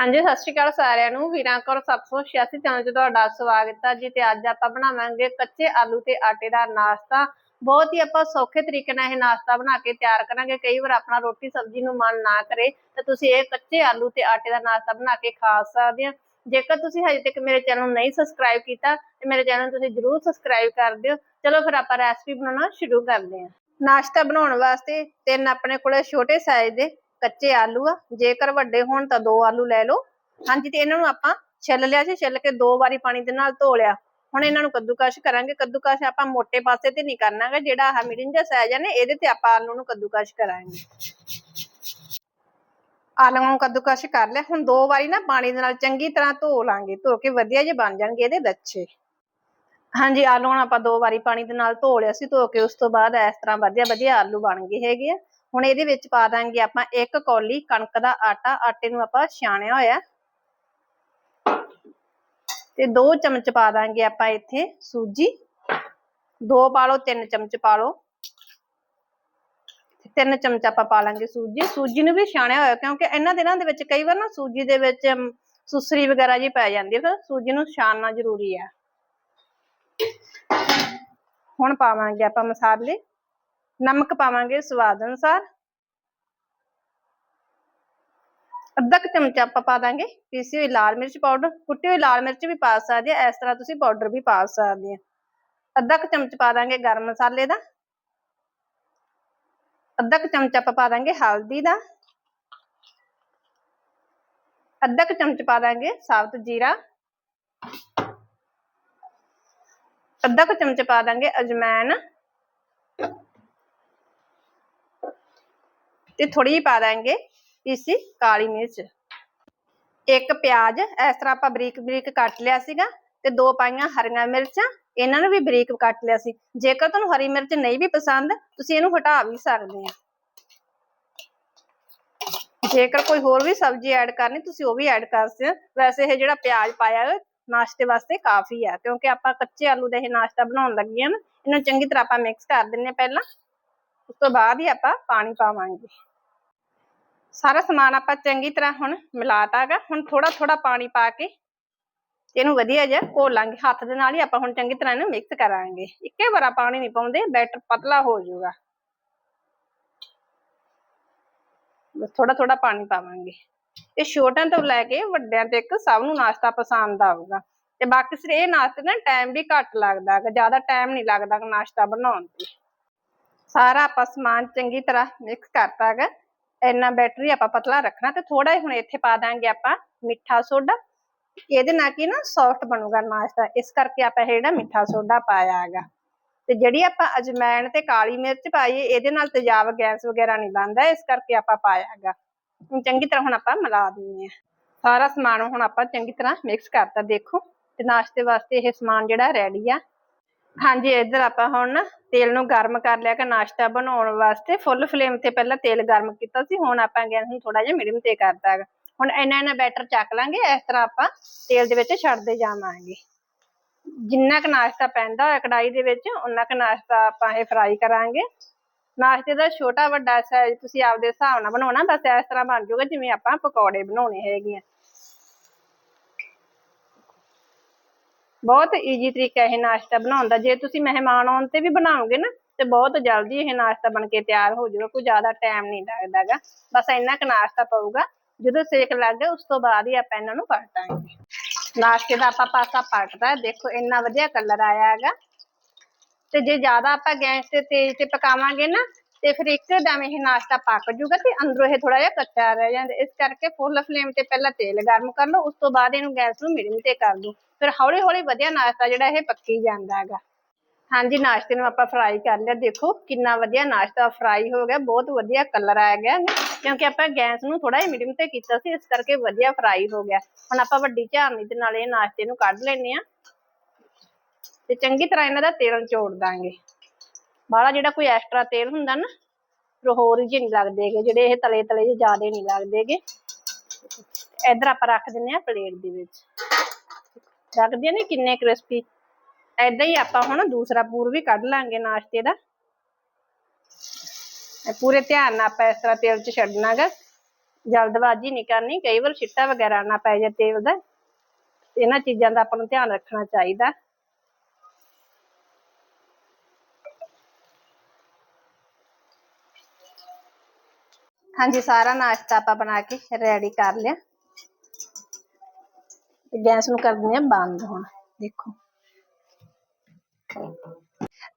ਹਾਂਜੀ, ਸਤਿ ਸ਼੍ਰੀ ਅਕਾਲ ਸਾਰਿਆਂ ਨੂੰ। ਵੀਰਾਂ 786 ਚੈਨਲ 'ਚ ਤੁਹਾਡਾ ਸਵਾਗਤ ਹੈ ਜੀ ਤੇ ਅੱਜ ਆਪਾਂ ਬਣਾਵਾਂਗੇ ਕੱਚੇ ਆਲੂ ਤੇ ਆਟੇ ਦਾ ਨਾਸ਼ਤਾ। ਬਹੁਤ ਹੀ ਆਪਾਂ ਸੌਖੇ ਤਰੀਕੇ ਨਾਲ ਇਹ ਨਾਸ਼ਤਾ ਬਣਾ ਕੇ ਤਿਆਰ ਕਰਾਂਗੇ। ਕਈ ਵਾਰ ਆਪਣਾ ਰੋਟੀ ਸਬਜ਼ੀ ਨੂੰ ਮਨ ਨਾ ਕਰੇ, ਤਾਂ ਤੁਸੀਂ ਇਹ ਕੱਚੇ ਆਲੂ ਤੇ ਆਟੇ ਦਾ ਨਾਸ਼ਤਾ ਬਣਾ ਕੇ ਖਾ ਸਕਦੇ ਆ ਜੇਕਰ ਤੁਸੀਂ ਹਜੇ ਤੱਕ ਮੇਰੇ ਚੈਨਲ ਨੂੰ ਨਹੀਂ ਸਬਸਕ੍ਰਾਈਬ ਕੀਤਾ, ਤੇ ਮੇਰੇ ਚੈਨਲ ਨੂੰ ਤੁਸੀਂ ਜਰੂਰ ਸਬਸਕ੍ਰਾਈਬ ਕਰ ਦਿਓ। ਚਲੋ ਫਿਰ ਆਪਾਂ ਰੈਸਪੀ ਬਣਾਉਣਾ ਸ਼ੁਰੂ ਕਰਦੇ ਹਾਂ। ਨਾਸ਼ਤਾ ਬਣਾਉਣ ਵਾਸਤੇ ਤਿੰਨ ਆਪਣੇ ਕੋਲੇ ਛੋਟੇ ਸਾਈਜ਼ ਦੇ ਕੱਚੇ ਆਲੂ ਆ। ਜੇਕਰ ਵੱਡੇ ਹੋਣ ਤਾਂ ਦੋ ਆਲੂ ਲੈ ਲਓ। ਹਾਂਜੀ, ਤੇ ਇਹਨਾਂ ਨੂੰ ਆਪਾਂ ਛਿੱਲ ਲਿਆ ਸੀ, ਛਿੱਲ ਕੇ ਦੋ ਵਾਰੀ ਪਾਣੀ ਦੇ ਨਾਲ ਧੋ ਲਿਆ। ਹੁਣ ਇਹਨਾਂ ਨੂੰ ਕੱਦੂਕਸ਼ ਕਰਾਂਗੇ। ਕੱਦੂਕਸ਼ ਆਪਾਂ ਮੋٹے ਪਾਸੇ ਤੇ ਨਹੀਂ ਕਰਨਾਗਾ। ਜਿਹੜਾ ਆਹ ਮੀਡੀਅਮ ਜਿਹਾ ਸਾਈਜ਼ ਆ ਨੇ, ਇਹਦੇ ਤੇ ਆਪਾਂ ਆਲੂ ਨੂੰ ਕੱਦੂਕਸ਼ ਕਰਾਂਗੇ। ਆਲੂਆਂ ਨੂੰ ਕੱਦੂਕਸ਼ ਕਰ ਲਿਆ। ਹੁਣ ਦੋ ਵਾਰੀ ਨਾ ਪਾਣੀ ਦੇ ਨਾਲ ਚੰਗੀ ਤਰ੍ਹਾਂ ਧੋ ਲਾਂਗੇ। ਧੋ ਕੇ ਵਧੀਆ ਜੇ ਬਣ ਜਾਣਗੇ ਇਹਦੇ ਲੱਛੇ ਹਾਂਜੀ, ਆਲੂਆਂ ਨੂੰ ਆਪਾਂ ਦੋ ਵਾਰੀ ਪਾਣੀ ਦੇ ਨਾਲ ਧੋ ਲਿਆ ਸੀ। ਧੋ ਕੇ ਉਸ ਤੋਂ ਬਾਅਦ ਇਸ ਤਰ੍ਹਾਂ ਵਧੀਆ ਵਧੀਆ ਆਲੂ ਬਣ ਗਏ ਹੈਗੇ ਆ। ਹੁਣ ਇਹਦੇ ਵਿੱਚ ਪਾ ਦਾਂਗੇ ਆਪਾਂ ਇੱਕ ਕੌਲੀ ਕਣਕ ਦਾ ਆਟਾ, ਆਟੇ ਨੂੰ ਆਪਾਂ ਛਾਣਿਆ ਹੋਇਆ। ਤੇ ਦੋ ਚਮਚ ਪਾ ਦਾਂਗੇ ਆਪਾਂ ਇੱਥੇ ਸੂਜੀ। ਦੋ ਪਾ ਲਓ ਤਿੰਨ ਚਮਚ ਪਾ ਲਓ ਤਿੰਨ ਚਮਚ ਆਪਾਂ ਪਾ ਲਾਂਗੇ ਸੂਜੀ। ਸੂਜੀ ਨੂੰ ਵੀ ਛਾਣਿਆ ਹੋਇਆ ਕਿਉਂਕਿ ਇਹਨਾਂ ਦਿਨਾਂ ਦੇ ਵਿੱਚ ਕਈ ਵਾਰ ਨਾ ਸੂਜੀ ਦੇ ਵਿੱਚ ਸੁਸਰੀ ਵਗੈਰਾ ਜੀ ਪੈ ਜਾਂਦੀ ਹੈ ਫਿਰ ਸੂਜੀ ਨੂੰ ਛਾਣਨਾ ਜ਼ਰੂਰੀ ਹੈ। ਹੁਣ ਪਾਵਾਂਗੇ ਆਪਾਂ ਮਸਾਲੇ। ਨਮਕ ਪਾਵਾਂਗੇ ਸਵਾਦ ਅਨੁਸਾਰ। ਅੱਧਾ ਕੁ ਚਮਚਾ ਆਪਾਂ ਪਾ ਦਾਂਗੇ ਪੀਸੀ ਹੋਈ ਲਾਲ ਮਿਰਚ ਪਾਊਡਰ। ਕੁੱਟੀ ਹੋਈ ਲਾਲ ਮਿਰਚ ਵੀ ਪਾ ਸਕਦੇ ਆ, ਇਸ ਤਰ੍ਹਾਂ ਤੁਸੀਂ ਪਾਊਡਰ ਵੀ ਪਾ ਸਕਦੇ ਆ। ਅੱਧਾ ਕੁ ਚਮਚ ਪਾ ਦਾਂਗੇ ਗਰਮ ਮਸਾਲੇ ਦਾ। ਅੱਧਾ ਕੁ ਚਮਚ ਆਪਾਂ ਪਾ ਦਾਂਗੇ ਹਲਦੀ ਦਾ। ਅੱਧਾ ਕੁ ਚਮਚ ਪਾ ਦਾਂਗੇ ਸਾਬਤ ਜੀਰਾ। ਅੱਧਾ ਕੁ ਚਮਚ ਪਾ ਦਾਂਗੇ ਅਜਮੈਨ। ਤੇ ਥੋੜੀ ਜਿਹੀ ਪਾ ਦਾਂਗੇ ਪੀਸੀ ਕਾਲੀ ਮਿਰਚ। ਇੱਕ ਪਿਆਜ਼, ਇਸ ਤਰ੍ਹਾਂ ਆਪਾਂ ਬਰੀਕ ਬਰੀਕ ਕੱਟ ਲਿਆ ਸੀਗਾ ਤੇ ਦੋ ਪਾਈਆਂ ਹਰੀਆਂ ਮਿਰਚਾਂ, ਇਹਨਾਂ ਨੂੰ ਵੀ ਬਰੀਕ ਕੱਟ ਲਿਆ ਸੀ। ਜੇਕਰ ਤੁਹਾਨੂੰ ਹਰੀ ਮਿਰਚ ਨਹੀਂ ਵੀ ਪਸੰਦ, ਤੁਸੀਂ ਇਹਨੂੰ ਹਟਾ ਵੀ ਸਕਦੇ ਆ। ਜੇਕਰ ਕੋਈ ਹੋਰ ਵੀ ਸਬਜ਼ੀ ਐਡ ਕਰਨੀ, ਤੁਸੀਂ ਉਹ ਵੀ ਐਡ ਕਰ ਸਕਦੇ ਹੋ। ਵੈਸੇ ਇਹ ਜਿਹੜਾ ਪਿਆਜ਼ ਪਾਇਆ ਹੈ ਨਾਸ਼ਤੇ ਵਾਸਤੇ ਕਾਫੀ ਆ, ਕਿਉਂਕਿ ਆਪਾਂ ਕੱਚੇ ਆਲੂ ਦਾ ਇਹ ਨਾਸ਼ਤਾ ਬਣਾਉਣ ਲੱਗੇ ਹਾਂ ਨਾ, ਇਹਨੂੰ ਚੰਗੀ ਤਰ੍ਹਾਂ ਆਪਾਂ ਮਿਕਸ ਕਰ ਦਿੰਨੇ ਆ ਪਹਿਲਾਂ। ਉਸ ਤੋਂ ਬਾਅਦ ਹੀ ਆਪਾਂ ਪਾਣੀ ਪਾਵਾਂਗੇ। ਸਾਰਾ ਸਮਾਨ ਆਪਾਂ ਚੰਗੀ ਤਰ੍ਹਾਂ ਹੁਣ ਮਿਲਾਤਾਗਾ। ਹੁਣ ਥੋੜਾ ਥੋੜਾ ਪਾਣੀ ਪਾ ਕੇ ਇਹਨੂੰ ਵਧੀਆ ਜਿਹਾ ਘੋਲਾਂਗੇ ਹੱਥ ਦੇ ਨਾਲ ਹੀ ਆਪਾਂ ਹੁਣ ਚੰਗੀ ਤਰ੍ਹਾਂ ਇਹਨੂੰ ਮਿਕਸ ਕਰਾਂਗੇ। ਇੱਕੇ ਵਾਰਾ ਪਾਣੀ ਨਹੀਂ ਪਾਉਂਦੇ, ਬੈਟਰ ਪਤਲਾ ਹੋ ਜਾਊਗਾ। ਬਸ ਥੋੜਾ ਥੋੜਾ ਪਾਣੀ ਪਾਵਾਂਗੇ। ਇਹ ਛੋਟਿਆਂ ਤੋਂ ਲੈ ਕੇ ਵੱਡਿਆਂ ਤੱਕ ਸਭ ਨੂੰ ਨਾਸ਼ਤਾ ਪਸੰਦ ਆਊਗਾ। ਤੇ ਬਾਕੀ ਸਿਰ ਇਹ ਨਾਸ਼ਤੇ ਦਾ ਟਾਈਮ ਵੀ ਘੱਟ ਲੱਗਦਾ ਹੈ ਜ਼ਿਆਦਾ ਟਾਈਮ ਨਹੀਂ ਲੱਗਦਾ ਨਾਸ਼ਤਾ ਬਣਾਉਣ ਤੇ। ਸਾਰਾ ਆਪਾਂ ਸਮਾਨ ਚੰਗੀ ਤਰ੍ਹਾਂ ਮਿਕਸ ਕਰਤਾ ਹੈਗਾ। ਇੰਨਾ ਬੈਟਰ ਆਪਾਂ ਪਤਲਾ ਰੱਖਣਾ ਤੇ ਥੋੜਾ ਜਿਹਾ ਹੁਣ ਇੱਥੇ ਪਾ ਦਾਂਗੇ ਆਪਾਂ ਮਿੱਠਾ ਸੋਡਾ। ਇਹਦੇ ਨਾਲ ਕੀ ਨਾ ਸੌਫਟ ਬਣੂਗਾ ਨਾਸ਼ਤਾ। ਇਸ ਕਰਕੇ ਆਪਾਂ ਜਿਹੜਾ ਮਿੱਠਾ ਸੋਡਾ ਪਾਇਆ ਹੈਗਾ। ਤੇ ਜਿਹੜੀ ਆਪਾਂ ਅਜਮੈਨ ਤੇ ਕਾਲੀ ਮਿਰਚ ਪਾਈ ਇਹਦੇ ਨਾਲ ਤੇਜ਼ਾਬ ਗੈਸ ਵਗੈਰਾ ਨਹੀਂ ਬਣਦਾ, ਇਸ ਕਰਕੇ ਆਪਾਂ ਪਾਇਆ ਹੈਗਾ। ਚੰਗੀ ਤਰ੍ਹਾਂ ਹੁਣ ਆਪਾਂ ਮਿਲਾ ਦਿੰਦੇ ਆ ਸਾਰਾ ਸਮਾਨ ਹੁਣ ਆਪਾਂ ਚੰਗੀ ਤਰ੍ਹਾਂ ਮਿਕਸ ਕਰਤਾ, ਦੇਖੋ। ਤੇ ਨਾਸ਼ਤੇ ਵਾਸਤੇ ਇਹ ਸਮਾਨ ਜਿਹੜਾ ਰੈਡੀ ਆ। ਹਾਂਜੀ, ਇੱਧਰ ਆਪਾਂ ਹੁਣ ਨਾ ਤੇਲ ਨੂੰ ਗਰਮ ਕਰ ਲਿਆ ਕਿ ਨਾਸ਼ਤਾ ਬਣਾਉਣ ਵਾਸਤੇ ਫੁੱਲ ਫਲੇਮ ਤੇ ਪਹਿਲਾਂ ਤੇਲ ਗਰਮ ਕੀਤਾ ਸੀ, ਹੁਣ ਆਪਾਂ ਗੈਸ ਨੂੰ ਥੋੜਾ ਜਿਹਾ ਮੀਡੀਅਮ ਤੇ ਕਰਤਾ ਹੈਗਾ ਹੁਣ ਇੰਨਾ ਇੰਨਾ ਬੈਟਰ ਚੱਕ ਲਾਂਗੇ, ਇਸ ਤਰ੍ਹਾਂ ਆਪਾਂ ਤੇਲ ਦੇ ਵਿੱਚ ਛੱਡਦੇ ਜਾਵਾਂਗੇ। ਜਿੰਨਾ ਕੁ ਨਾਸ਼ਤਾ ਪੈਂਦਾ ਹੋਇਆ ਕੜਾਈ ਦੇ ਵਿੱਚ ਉਨਾ ਕੁ ਨਾਸ਼ਤਾ ਆਪਾਂ ਇਹ ਫਰਾਈ ਕਰਾਂਗੇ। ਨਾਸ਼ਤੇ ਦਾ ਛੋਟਾ ਵੱਡਾ ਸਾਈਜ਼ ਤੁਸੀਂ ਆਪਦੇ ਹਿਸਾਬ ਨਾਲ ਬਣਾਉਣਾ, ਬਸ ਇਸ ਤਰ੍ਹਾਂ ਬਣ ਜਾਊਗਾ ਜਿਵੇਂ ਆਪਾਂ ਪਕੌੜੇ ਬਣਾਉਣੇ ਹੈਗੇ ਆ। ਬਹੁਤ ਈਜ਼ੀ ਤਰੀਕਾ ਇਹ ਨਾਸ਼ਤਾ ਬਣਾਉਣ ਦਾ। ਜੇ ਤੁਸੀਂ ਮਹਿਮਾਨ ਆਉਣ ਤੇ ਵੀ ਬਣਾਓਗੇ ਨਾ, ਤੇ ਬਹੁਤ ਜਲਦੀ ਇਹ ਨਾਸ਼ਤਾ ਬਣ ਕੇ ਤਿਆਰ ਹੋ ਜਾਊਗਾ, ਕੋਈ ਜ਼ਿਆਦਾ ਟਾਈਮ ਨਹੀਂ ਲੱਗਦਾਗਾ। ਬਸ ਇੰਨਾ ਕੁ ਨਾਸ਼ਤਾ ਪਊਗਾ, ਜਦੋਂ ਸੇਕ ਲੱਗ ਗਿਆ, ਉਸ ਤੋਂ ਬਾਅਦ ਹੀ ਆਪਾਂ ਇਹਨਾਂ ਨੂੰ ਪਲਟਾਂਗੇ ਨਾਸ਼ਤੇ ਦਾ ਆਪਾਂ ਪਾਸਾ ਪਲਟਦਾ ਦੇਖੋ, ਇੰਨਾ ਵਧੀਆ ਕਲਰ ਆਇਆ ਹੈਗਾ। ਤੇ ਜੇ ਜ਼ਿਆਦਾ ਆਪਾਂ ਗੈਸ ਤੇ ਤੇਜ਼ ਤੇ ਪਕਾਵਾਂਗੇ ਨਾ ਤੇ ਫਿਰ ਇੱਕਦਮ ਇਹ ਨਾਸ਼ਤਾ ਪੱਕ ਜੂਗਾ ਤੇ ਅੰਦਰੋਂ ਇਹ ਥੋੜਾ ਜਿਹਾ ਕੱਚਾ ਰਹਿ ਜਾਂਦਾ। ਇਸ ਕਰਕੇ ਫੁੱਲ ਫਲੇਮ ਤੇ ਪਹਿਲਾਂ ਤੇਲ ਗਰਮ ਕਰ ਲਓ, ਉਸ ਤੋਂ ਬਾਅਦ ਇਹਨੂੰ ਗੈਸ ਨੂੰ ਮੀਡੀਅਮ ਤੇ ਕਰ ਦਿਓ। ਫਿਰ ਹੌਲੀ ਹੌਲੀ ਵਧੀਆ ਨਾਸ਼ਤਾ ਜਿਹੜਾ ਇਹ ਪੱਕੀ ਜਾਂਦਾ ਹੈਗਾ। ਹਾਂਜੀ, ਨਾਸ਼ਤੇ ਨੂੰ ਆਪਾਂ ਫਰਾਈ ਕਰ ਲਿਆ। ਦੇਖੋ ਕਿੰਨਾ ਵਧੀਆ ਨਾਸ਼ਤਾ ਫਰਾਈ ਹੋ ਗਿਆ। ਬਹੁਤ ਵਧੀਆ ਕਲਰ ਆ ਗਿਆ ਕਿਉਂਕਿ ਆਪਾਂ ਗੈਸ ਨੂੰ ਥੋੜਾ ਜਿਹਾ ਮੀਡੀਅਮ ਤੇ ਕੀਤਾ ਸੀ, ਇਸ ਕਰਕੇ ਵਧੀਆ ਫਰਾਈ ਹੋ ਗਿਆ। ਹੁਣ ਆਪਾਂ ਵੱਡੀ ਝਾਰਨੀ ਦੇ ਨਾਲ ਇਹ ਨਾਸ਼ਤੇ ਨੂੰ ਕੱਢ ਲੈਨੇ ਆ ਤੇ ਚੰਗੀ ਤਰ੍ਹਾਂ ਇਹਨਾਂ ਦਾ ਤੇਲ ਚੋੜ ਦਾਂਗੇ। ਬਾਹਲਾ ਜਿਹੜਾ ਕੋਈ ਐਕਸਟਰਾ ਤੇਲ ਹੁੰਦਾ ਨਾ, ਫਿਰ ਹੋਰ ਜਿਹੇ ਨਹੀਂ ਲੱਗਦੇਗੇ ਜਿਹੜੇ ਇਹ ਤਲੇ ਤਲੇ ਜਿਹੇ ਜ਼ਿਆਦੇ ਨਹੀਂ ਲੱਗਦੇਗੇ ਇੱਧਰ ਆਪਾਂ ਰੱਖ ਦਿੰਨੇ ਆ ਪਲੇਟ ਦੇ ਵਿੱਚ। ਰੱਖਦੇ ਆ ਨੇ ਕਿੰਨੇ ਕ੍ਰਿਸਪੀ। ਐਦਾਂ ਹੀ ਆਪਾਂ ਹੁਣ ਦੂਸਰਾ ਪੂਰ ਵੀ ਕੱਢ ਲਾਂਗੇ ਨਾਸ਼ਤੇ ਦਾ। ਪੂਰੇ ਧਿਆਨ ਨਾਲ ਆਪਾਂ ਇਸ ਤਰ੍ਹਾਂ ਤੇਲ 'ਚ ਛੱਡਣਾਗਾ। ਜਲਦਬਾਜ਼ੀ ਨਹੀਂ ਕਰਨੀ, ਕਈ ਵਾਰ ਛਿੱਟਾ ਵਗੈਰਾ ਨਾ ਪੈ ਜਾਏ ਤੇਲ ਦਾ। ਇਹਨਾਂ ਚੀਜ਼ਾਂ ਦਾ ਆਪਾਂ ਨੂੰ ਧਿਆਨ ਰੱਖਣਾ ਚਾਹੀਦਾ। ਹਾਂਜੀ, ਸਾਰਾ ਨਾਸ਼ਤਾ ਆਪਾਂ ਬਣਾ ਕੇ ਰੈਡੀ ਕਰ ਲਿਆ। ਤੇ ਗੈਸ ਨੂੰ ਕਰ ਦਿੰਦੇ ਆ ਬੰਦ ਹੁਣ, ਦੇਖੋ।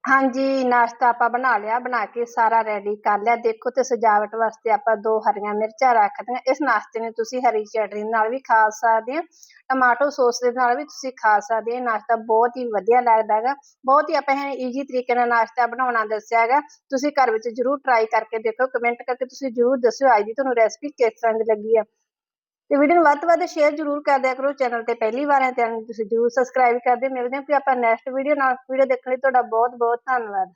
ਹਾਂਜੀ, ਨਾਸ਼ਤਾ ਆਪਾਂ ਬਣਾ ਲਿਆ, ਬਣਾ ਕੇ ਸਾਰਾ ਰੈਡੀ ਕਰ ਲਿਆ। ਦੇਖੋ ਤੇ ਸਜਾਵਟ ਵਾਸਤੇ ਆਪਾਂ ਦੋ ਹਰੀਆਂ ਮਿਰਚਾਂ ਰੱਖ ਦਿੱਤੀਆਂ। ਇਸ ਨਾਸ਼ਤੇ ਨੂੰ ਤੁਸੀਂ ਹਰੀ ਚਟਨੀ ਨਾਲ ਵੀ ਖਾ ਸਕਦੇ ਆ ਟਮਾਟੋ ਸੌਸ ਦੇ ਨਾਲ ਵੀ ਤੁਸੀਂ ਖਾ ਸਕਦੇ ਆ ਨਾਸ਼ਤਾ ਬਹੁਤ ਹੀ ਵਧੀਆ ਲੱਗਦਾ ਹੈਗਾ। ਬਹੁਤ ਹੀ ਆਪਾਂ ਈਜ਼ੀ ਤਰੀਕੇ ਨਾਲ ਨਾਸ਼ਤਾ ਬਣਾਉਣਾ ਦੱਸਿਆ ਹੈਗਾ। ਤੁਸੀਂ ਘਰ ਵਿੱਚ ਜਰੂਰ ਟਰਾਈ ਕਰਕੇ ਦੇਖੋ। ਕਮੈਂਟ ਕਰਕੇ ਤੁਸੀਂ ਜਰੂਰ ਦੱਸਿਓ। ਅੱਜ ਦੀ ਤੁਹਾਨੂੰ ਰੈਸਪੀ ਕਿਸ ਤਰ੍ਹਾਂ ਦੀ ਲੱਗੀ ਆ। ਤੇ ਵੀਡੀਓ ਨੂੰ ਵੱਧ ਤੋਂ ਵੱਧ ਸ਼ੇਅਰ ਜਰੂਰ ਕਰ ਦਿਆ ਕਰੋ। ਚੈਨਲ ਤੇ ਪਹਿਲੀ ਵਾਰ ਹੈ ਤੇ ਤੁਸੀਂ ਜਰੂਰ ਸਬਸਕ੍ਰਾਈਬ ਕਰ ਦਿਓ। ਮਿਲਦੇ ਹਾਂ ਕਿ ਆਪਾਂ ਨੈਕਸਟ ਵੀਡੀਓ ਨਾਲ। ਵੀਡੀਓ ਦੇਖਣ ਲਈ ਤੁਹਾਡਾ ਬਹੁਤ ਬਹੁਤ ਧੰਨਵਾਦ।